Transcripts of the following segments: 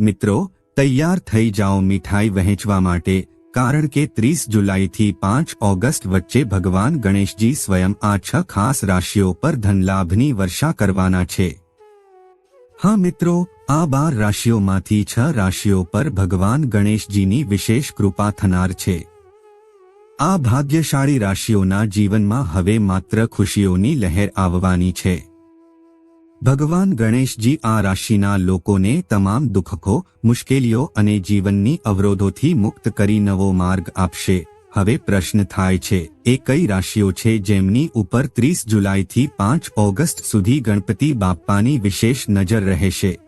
મિત્રો, તૈયાર થઈ જાઓ મીઠાઈ વહેંચવા માટે, કારણ કે ત્રીસ જુલાઈથી પાંચ ઓગસ્ટ વચ્ચે ભગવાન ગણેશજી સ્વયં આ છ ખાસ રાશિઓ પર ધનલાભની વર્ષા કરવાના છે. હા મિત્રો, આ બાર રાશિઓમાંથી છ રાશિઓ પર ભગવાન ગણેશજીની વિશેષ કૃપા થનાર છે. આ ભાગ્યશાળી રાશિઓના જીવનમાં હવે માત્ર ખુશીઓની લહેર આવવાની છે. ભગવાન ગણેશજી આ રાશિના લોકોને તમામ દુઃખો, મુશ્કેલીઓ અને જીવનની અવરોધોથી મુક્ત કરી નવો માર્ગ આપશે. હવે પ્રશ્ન થાય છે, એ કઈ રાશિઓ છે જેમની ઉપર ત્રીસ જુલાઈથી પાંચ ઓગસ્ટ સુધી ગણપતિ બાપ્પાની વિશેષ નજર રહેશે?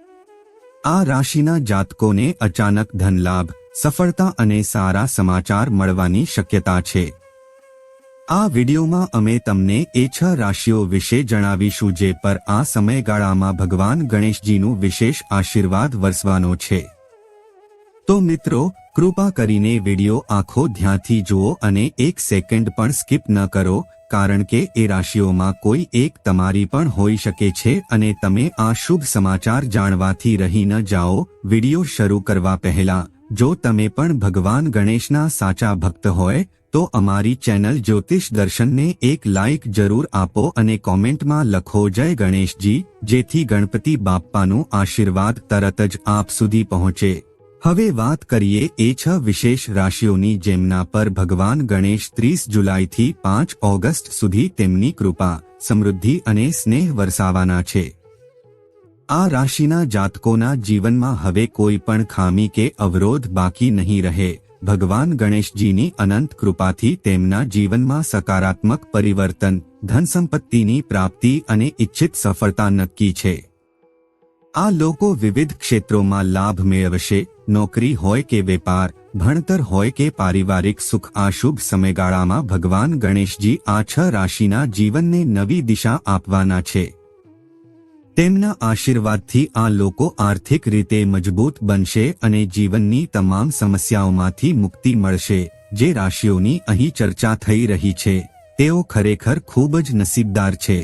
આ રાશિના જાતકોને અચાનક ધનલાભ, સફળતા અને સારા સમાચાર મળવાની શક્યતા છે. આ વિડિયોમાં અમે તમને એ છ રાશિઓ વિશે જણાવીશું જે પર આ સમયગાળામાં ભગવાન ગણેશજીનું વિશેષ આશીર્વાદ વરસવાનો છે. તો મિત્રો, કૃપા કરીને વિડિયો આખો ધ્યાનથી જુઓ અને એક સેકન્ડ પણ સ્કીપ ન કરો, કારણ કે એ રાશિઓમાં કોઈ એક તમારી પણ હોઈ શકે છે અને તમે આ શુભ સમાચાર જાણવાથી રહી ન જાઓ. વિડિયો શરૂ કરવા પહેલા, જો તમે પણ ભગવાન ગણેશના સાચા ભક્ત હોય તો અમારી ચેનલ જ્યોતિષ દર્શનને એક લાઇક જરૂર આપો અને કોમેન્ટમાં લખો, જય ગણેશજી, જેથી ગણપતિ બાપ્પાનું આશીર્વાદ તરત જ આપ સુધી પહોંચે. હવે વાત કરીએ એ છ વિશેષ રાશિઓની જેમના પર ભગવાન ગણેશ ત્રીસ જુલાઈથી પાંચ ઓગસ્ટ સુધી તેમની કૃપા, સમૃદ્ધિ અને સ્નેહ વરસાવાના છે. આ રાશિના જાતકોના જીવનમાં હવે કોઈ પણ ખામી કે અવરોધ બાકી નહીં રહે. ભગવાન ગણેશજીની અનંત કૃપાથી તેમના જીવનમાં સકારાત્મક પરિવર્તન ધન સંપત્તિની પ્રાપ્તિ અને ઇચ્છિત સફળતા નક્કી છે. આ લોકો વિવિધ ક્ષેત્રોમાં લાભ મેળવશે, નોકરી હોય કે વેપાર, ભણતર હોય કે પારિવારિક સુખ આ શુભ સમયગાળામાં ભગવાન ગણેશજી આ છ રાશિના જીવનને નવી દિશા આપવાના છે. તેમના આશીર્વાદથી આ લોકો આર્થિક રીતે મજબૂત બનશે અને જીવનની તમામ સમસ્યાઓમાંથી મુક્તિ મળશે, જે રાશિઓની અહીં ચર્ચા થઈ રહી છે. તેઓ ખરેખર ખૂબ જ નસીબદાર છે.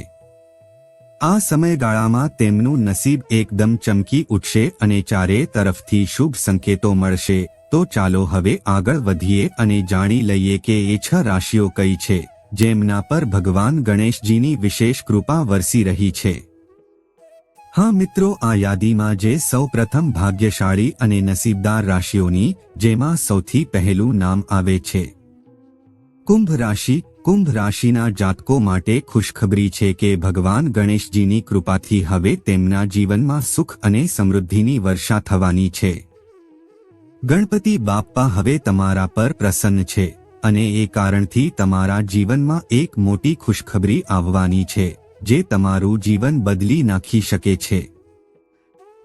આ સમયગાળામાં તેમનું નસીબ એકદમ ચમકી ઉઠશે અને ચારે તરફથી શુભ સંકેતો મળશે. તો ચાલો હવે આગળ વધીએ અને જાણી લઈએ કે એ છ રાશિઓ કઈ છે, જેમના પર ભગવાન ગણેશજીની વિશેષ કૃપા વરસી રહી છે. હા મિત્રો, આ યાદીમાં જે સૌ પ્રથમ ભાગ્યશાળી અને નસીબદાર રાશિઓની, જેમાં સૌથી પહેલું નામ આવે છે. કુંભ રાશિ, કુંભ રાશિના જાતકો માટે ખુશખબરી છે કે ભગવાન ગણેશજીની કૃપાથી હવે તેમના જીવનમાં સુખ અને સમૃદ્ધિની વર્ષા થવાની છે. ગણપતિ બાપ્પા હવે તમારા પર પ્રસન્ન છે, અને એ કારણથી તમારા જીવનમાં એક મોટી ખુશખબરી આવવાની છે. જે તમારું જીવન બદલી નાખી શકે છે.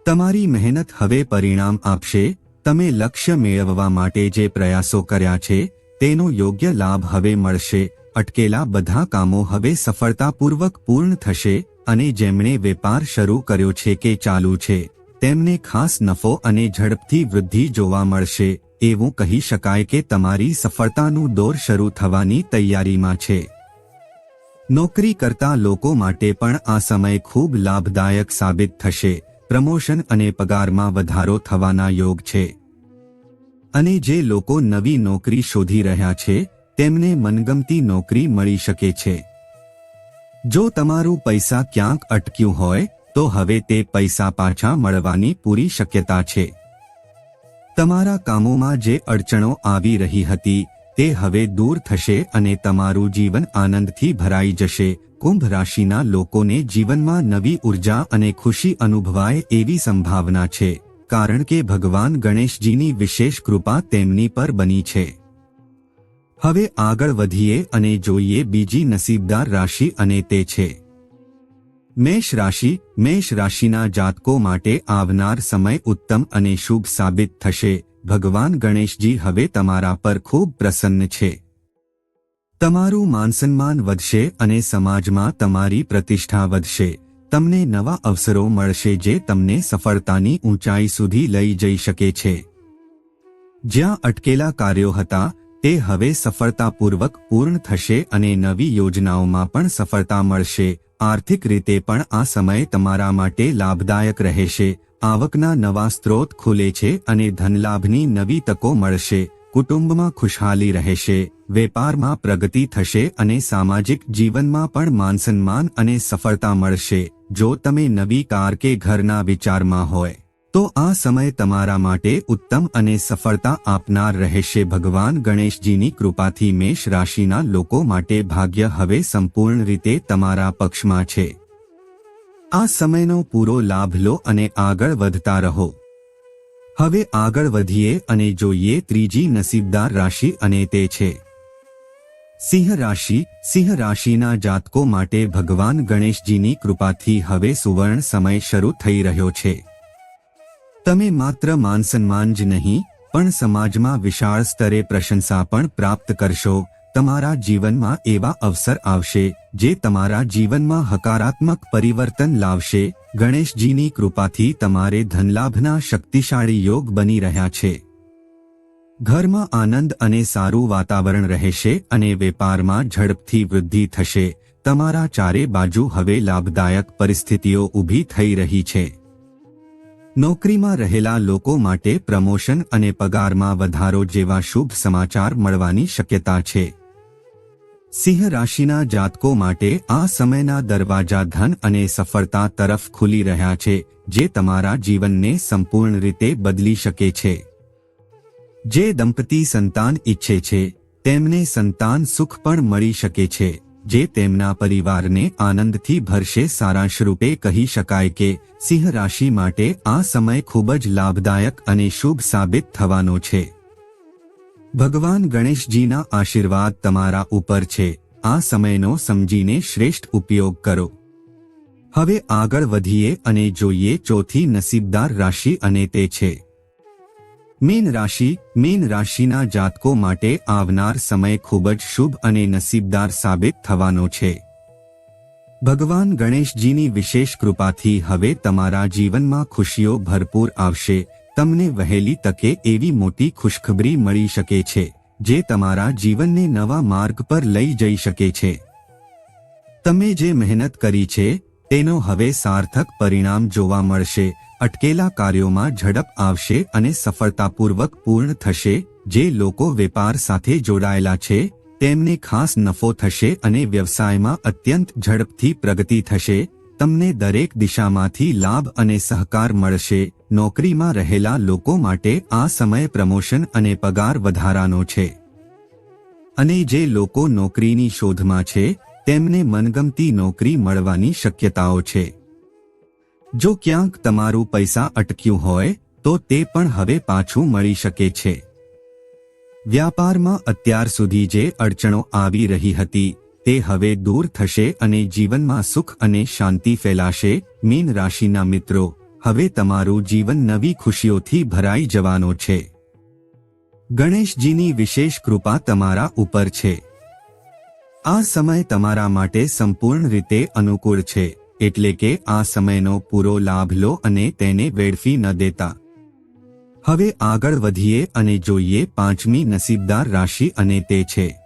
તમારી મહેનત હવે પરિણામ આપશે. તમે લક્ષ્ય મેળવવા માટે જે પ્રયાસો કર્યા છે, તેનો યોગ્ય લાભ હવે મળશે. અટકેલા બધા કામો હવે સફળતાપૂર્વક પૂર્ણ થશે અને જેમણે વેપાર શરૂ કર્યો છે કે ચાલુ છે, તેમને ખાસ નફો અને ઝડપથી વૃદ્ધિ જોવા મળશે. એવું કહી શકાય કે તમારી સફળતાનું દોર શરૂ થવાની તૈયારીમાં છે. નોકરી કરતા લોકો માટે પણ આ સમય ખૂબ લાભદાયક સાબિત થશે. પ્રમોશન અને પગારમાં વધારો થવાના યોગ છે. અને જે લોકો નવી નોકરી શોધી રહ્યા છે, તેમને મનગમતી નોકરી મળી શકે છે. જો તમારું પૈસા ક્યાંક અટક્યું હોય, તો હવે તે પૈસા પાછા મળવાની પૂરી શક્યતા છે. તમારા કામોમાં જે અડચણો આવી રહી હતી તે હવે દૂર થશે અને તમારું જીવન આનંદથી ભરાઈ જશે. કુંભ રાશિના લોકોને જીવનમાં નવી ઊર્જા અને ખુશી અનુભવાય એવી સંભાવના છે, કારણ કે ભગવાન ગણેશજીની વિશેષ કૃપા તેમની પર બની છે. હવે આગળ વધીએ અને જોઈએ બીજી નસીબદાર રાશિ અને તે છે. મેષ રાશિ, મેષ રાશિના જાતકો માટે આવનાર સમય ઉત્તમ અને શુભ સાબિત થશે. ભગવાન ગણેશજી હવે તમારા પર ખૂબ પ્રસન્ન છે. તમારું માનસન્માન વધશે અને સમાજમાં તમારી પ્રતિષ્ઠા વધશે. તમને નવા અવસરો મળશે જે તમને સફળતાની ઊંચાઈ સુધી લઈ જઈ શકે છે. જ્યાં અટકેલા કાર્યો હતા, તે હવે સફળતાપૂર્વક પૂર્ણ થશે અને નવી યોજનાઓમાં પણ સફળતા મળશે. આર્થિક રીતે પણ આ સમય તમારા માટે લાભદાયક રહેશે. આવકના નવા સ્ત્રોત ખુલે છે અને ધનલાભની નવી તકો મળશે. કુટુંબમાં ખુશહાલી રહેશે, વેપારમાં પ્રગતિ થશે અને સામાજિક જીવનમાં પણ માનસન્માન અને સફળતા મળશે. જો તમે નવી કાર કે ઘરના વિચારમાં હોય, તો આ સમય તમારા માટે ઉત્તમ અને સફળતા આપનાર રહેશે. ભગવાન ગણેશજીની કૃપાથી મેષ રાશિના લોકો માટે ભાગ્ય હવે સંપૂર્ણ રીતે તમારા પક્ષમાં છે. આ સમયનો પૂરો લાભ લો અને આગળ વધતા રહો. હવે આગળ વધીએ અને જોઈએ ત્રીજી નસીબદાર રાશિ અને તે છે. સિંહ રાશિ, સિંહ રાશિના જાતકો માટે ભગવાન ગણેશજીની કૃપાથી હવે સુવર્ણ સમય શરૂ થઈ રહ્યો છે. તમે માત્ર માનસન્માન જ નહીં, પણ સમાજમાં વિશાળ સ્તરે પ્રશંસા પણ પ્રાપ્ત કરશો. તમારા જીવનમાં એવા અવસર આવશે જે તમારા જીવનમાં હકારાત્મક પરિવર્તન લાવશે, ગણેશજીની કૃપાથી તમારે ધનલાભના શક્તિશાળી યોગ બની રહ્યા છે. ઘરમાં આનંદ અને સારું વાતાવરણ રહેશે અને વેપારમાં ઝડપથી વૃદ્ધિ થશે. તમારા ચારે બાજુ હવે લાભદાયક પરિસ્થિતિઓ ઊભી થઈ રહી છે. નોકરીમાં રહેલા લોકો માટે પ્રમોશન અને પગારમાં વધારો જેવા શુભ સમાચાર મળવાની શક્યતા છે. સિંહ રાશિના જાતકો માટે આ સમયના દરવાજા ધન અને સફળતા તરફ ખુલી રહ્યા છે, જે તમારા જીવનને સંપૂર્ણ રીતે બદલી શકે છે. જે દંપતી સંતાન ઈચ્છે છે, તેમને સંતાન સુખ પણ મળી શકે છે, જે તેમના પરિવારને આનંદથી ભરશે સારાંશ રૂપે કહી શકાય કે, સિંહ રાશિ માટે આ સમય ખૂબ જ લાભદાયક અને શુભ સાબિત થવાનો છે. ભગવાન ગણેશજીના આશીર્વાદ તમારા ઉપર છે. આ સમયનો સમજીને શ્રેષ્ઠ ઉપયોગ કરો. હવે આગળ વધીએ અને જોઈએ ચોથી નસીબદાર રાશિ અને તે છે. મીન રાશિ, મીન રાશિના જાતકો માટે આવનાર સમય ખૂબ જ શુભ અને નસીબદાર સાબિત થવાનો છે. ભગવાન ગણેશજીની વિશેષ કૃપાથી હવે તમારા જીવનમાં ખુશીઓ ભરપૂર આવશે. તમને વહેલી તકે એવી મોટી ખુશખબરી મળી શકે છે, જે તમારા જીવનને નવા માર્ગ પર લઈ જઈ શકે છે. તમે જે મહેનત કરી છે, તેનો હવે સાર્થક પરિણામ જોવા મળશે. અટકેલા કાર્યોમાં ઝડપ આવશે અને સફળતાપૂર્વક પૂર્ણ થશે. જે લોકો વેપાર સાથે જોડાયેલા છે, તેમને ખાસ નફો થશે અને વ્યવસાયમાં અત્યંત ઝડપથી પ્રગતિ થશે. તમને દરેક દિશામાંથી લાભ અને સહકાર મળશે. નોકરીમાં રહેલા લોકો માટે આ સમય પ્રમોશન અને પગાર વધારાનો છે. અને જે લોકો નોકરીની શોધમાં છે, તેમને મનગમતી નોકરી મળવાની શક્યતાઓ છે. જો ક્યાંક તમારું પૈસા અટક્યું હોય, તો તે પણ હવે પાછું મળી શકે છે. વ્યાપારમાં અત્યાર સુધી જે અડચણો આવી રહી હતી તે હવે દૂર થશે અને જીવનમાં સુખ અને શાંતિ ફેલાશે. મીન રાશિના મિત્રો, હવે તમારું જીવન નવી ખુશીઓથી ભરાઈ જવાનો છે. ગણેશજીની વિશેષ કૃપા તમારા ઉપર છે. આ સમય તમારા માટે સંપૂર્ણ રીતે અનુકૂળ છે, એટલે કે આ સમયનો પૂરો લાભ લો અને તેને વેડફી ન દેતા. હવે આગળ વધીએ અને જોઈએ પાંચમી નસીબદાર રાશિ અને તે છે.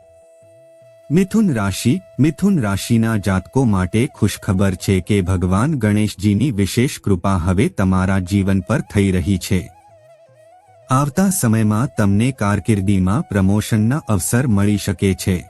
મિથુન રાશિ, મિથુન રાશિના જાતકો માટે ખુશખબર છે કે ભગવાન ગણેશજીની વિશેષ કૃપા હવે તમારા જીવન પર થઈ રહી છે. આવતા સમયમાં તમને કારકિર્દીમાં પ્રમોશનના અવસર મળી શકે છે.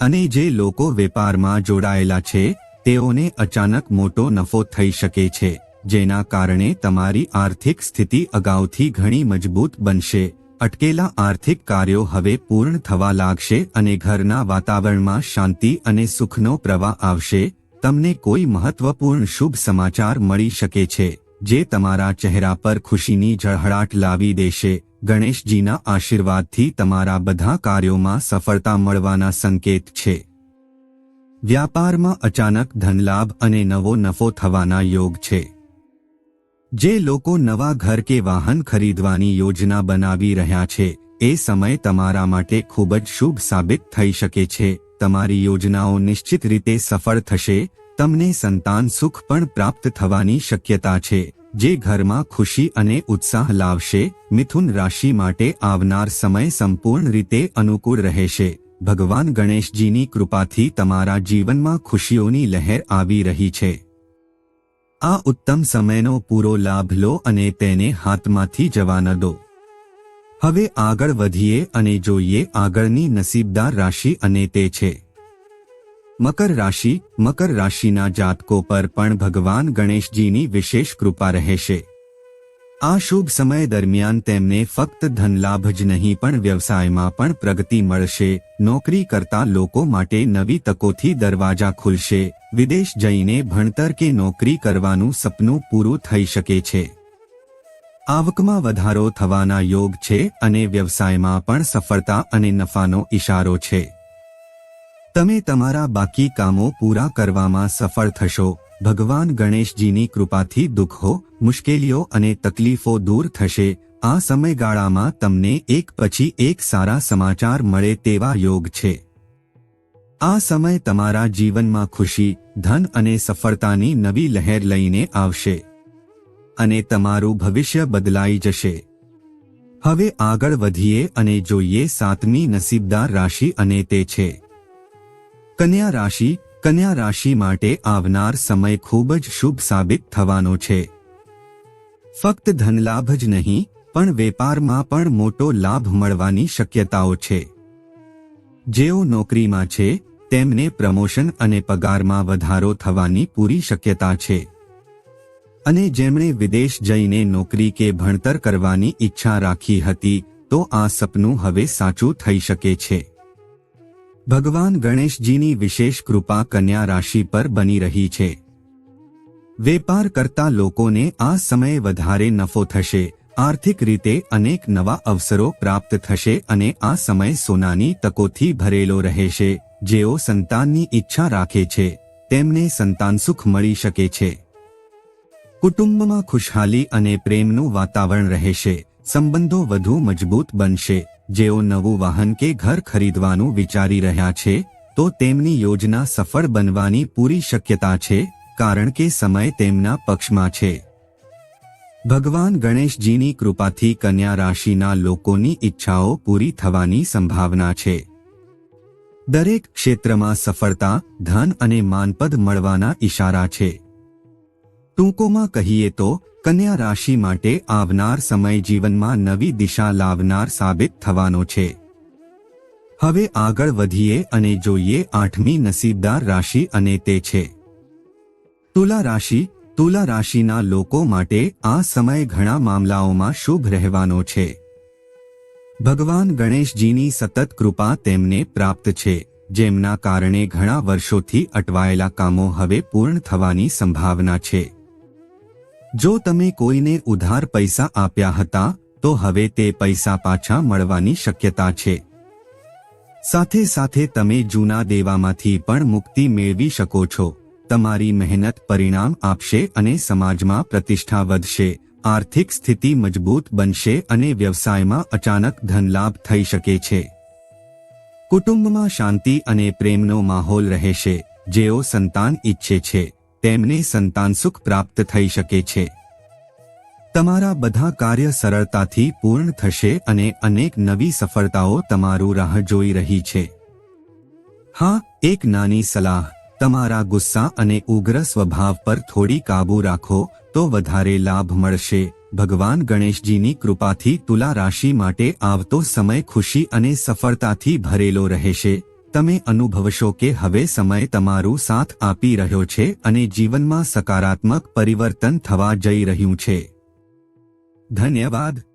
અને જે લોકો વેપારમાં જોડાયેલા છે, તેઓને અચાનક મોટો નફો થઈ શકે છે, જેના કારણે તમારી આર્થિક સ્થિતિ અગાઉથી ઘણી મજબૂત બનશે. અટકેલા આર્થિક કાર્યો હવે પૂર્ણ થવા લાગશે અને ઘરના વાતાવરણમાં શાંતિ અને સુખનો પ્રવાહ આવશે. તમને કોઈ મહત્વપૂર્ણ શુભ સમાચાર મળી શકે છે, જે તમારા ચહેરા પર ખુશીની ઝળહળાટ લાવી દેશે. ગણેશજીના આશીર્વાદથી તમારા બધા કાર્યોમાં સફળતા મળવાના સંકેત છે. વ્યાપારમાં અચાનક ધનલાભ અને નવો નફો થવાના યોગ છે. જે લોકો નવા ઘર કે વાહન ખરીદવાની યોજના બનાવી રહ્યા છે, એ સમય તમારા માટે ખૂબ જ શુભ સાબિત થઈ શકે છે. તમારી યોજનાઓ નિશ્ચિત રીતે સફળ થશે, તમને સંતાન સુખ પણ પ્રાપ્ત થવાની શક્યતા છે. જે ઘરમાં ખુશી અને ઉત્સાહ લાવશે, મિથુન રાશિ માટે આવનાર સમય સંપૂર્ણ રીતે અનુકૂળ રહેશે. ભગવાન ગણેશજીની કૃપાથી તમારા જીવનમાં ખુશીઓની લહેર આવી રહી છે. આ ઉત્તમ સમયનો પૂરો લાભ લો અને તેને હાથમાંથી જવા ન દો. હવે આગળ વધીએ અને જોઈએ આગળની નસીબદાર રાશિ અને તે છે. મકર રાશિ, મકર રાશિના જાતકો પર પણ ભગવાન ગણેશજીની વિશેષ કૃપા રહેશે. આ શુભ સમય દરમિયાન તેમને ફક્ત ધનલાભ જ નહીં પણ વ્યવસાયમાં પણ પ્રગતિ મળશે, નોકરી કરતા લોકો માટે નવી તકોથી દરવાજા ખુલશે વિદેશ જઈને ભણતર કે નોકરી કરવાનું સપનું પૂરું થઈ શકે છે. આવકમાં વધારો થવાના યોગ છે અને વ્યવસાયમાં પણ સફળતા અને નફાનો ઇશારો છે. તમે તમારા બાકી કામો પૂરા કરવામાં સફળ થશો. ભગવાન ગણેશજીની કૃપાથી દુઃખો મુશ્કેલીઓ અને તકલીફો દૂર થશે. આ સમયગાળામાં તમને એક પછી એક સારા સમાચાર મળે તેવા યોગ છે. આ સમય તમારા જીવનમાં ખુશી, ધન અને સફળતાની નવી લહેર લઈને આવશે અને તમારું ભવિષ્ય બદલાઈ જશે. હવે આગળ વધીએ અને જોઈએ સાતમી નસીબદાર રાશિ અને તે છે. કન્યા રાશિ કન્યા રાશિ માટે આવનાર સમય ખૂબ જ શુભ સાબિત થવાનો છે. ફક્ત ધનલાભ જ નહીં, પણ વેપારમાં પણ મોટો લાભ મળવાની શક્યતાઓ છે. જેઓ નોકરીમાં છે તેમને પ્રમોશન અને પગારમાં વધારો થવાની પૂરી શક્યતા છે. અને જેમણે વિદેશ જઈને નોકરી કે ભણતર કરવાની ઈચ્છા રાખી હતી, તો આ સપનું હવે સાચું થઈ શકે છે. ભગવાન ગણેશજીની વિશેષ કૃપા કન્યા રાશિ પર બની રહી છે. વેપાર કરતા લોકોને આ સમયે વધારે નફો થશે, આર્થિક રીતે અનેક નવા અવસરો પ્રાપ્ત થશે અને આ સમય સોનાની તકોથી ભરેલો રહેશે. જેઓ સંતાનની ઈચ્છા રાખે છે, તેમને સંતાન સુખ મળી શકે છે. કુટુંબમાં ખુશહાલી અને પ્રેમનું વાતાવરણ રહેશે, સંબંધો વધુ મજબૂત બનશે, જેઓ નવું વાહન કે ઘર ખરીદવાનું વિચારી રહ્યા છે, તો તેમની યોજના સફળ બનવાની પૂરી શક્યતા છે, કારણ કે સમય તેમના પક્ષમાં છે. ભગવાન ગણેશજીની કૃપાથી કન્યા રાશિના લોકોની ઈચ્છાઓ પૂરી થવાની સંભાવના છે. દરેક ક્ષેત્રમાં સફળતા, ધન અને માનપદ મળવાના ઇશારા છે. ટૂંકોમાં કહીએ તો, કન્યા રાશિ માટે આવનાર સમય જીવનમાં નવી દિશા લાવનાર સાબિત થવાનો છે. હવે આગળ વધીએ અને જોઈએ આઠમી નસીબદાર રાશિ અને તે છે. તુલા રાશિ, તુલા રાશિના લોકો માટે આ સમય ઘણા મામલાઓમાં શુભ રહેવાનો છે. ભગવાન ગણેશજીની સતત કૃપા તેમને પ્રાપ્ત છે, જેમના કારણે ઘણા વર્ષોથી અટવાયેલા કામો હવે પૂર્ણ થવાની સંભાવના છે. જો તમે કોઈને ઉધાર પૈસા આપ્યા હતા, તો હવે તે પૈસા પાછા મળવાની શક્યતા છે. સાથે સાથે તમે જૂના દેવામાંથી પણ મુક્તિ મેળવી શકો છો. તમારી મહેનત પરિણામ આપશે અને સમાજમાં પ્રતિષ્ઠા વધશે. આર્થિક સ્થિતિ મજબૂત બનશે અને વ્યવસાયમાં અચાનક ધનલાભ થઈ શકે છે. કુટુંબમાં શાંતિ અને પ્રેમનો માહોલ રહેશે. જેઓ સંતાન ઈચ્છે છે, તેમને સંતાન સુખ પ્રાપ્ત થઈ શકે છે. તમારા બધા કાર્ય સરળતાથી પૂર્ણ થશે અને અનેક નવી સફળતાઓ તમારું રાહ જોઈ રહી છે. હા, એક નાની સલાહ. તમારા ગુસ્સા અને ઉગ્ર સ્વભાવ પર થોડી કાબૂ રાખો, તો વધારે લાભ મળશે. ભગવાન ગણેશજીની કૃપાથી તુલા રાશિ માટે આવતો સમય ખુશી અને સફળતાથી ભરેલો રહેશે. તમે અનુભવશો કે હવે સમય તમારું સાથ આપી રહ્યો છે અને જીવનમાં સકારાત્મક પરિવર્તન થવા જઈ રહ્યું છે. ધન્યવાદ.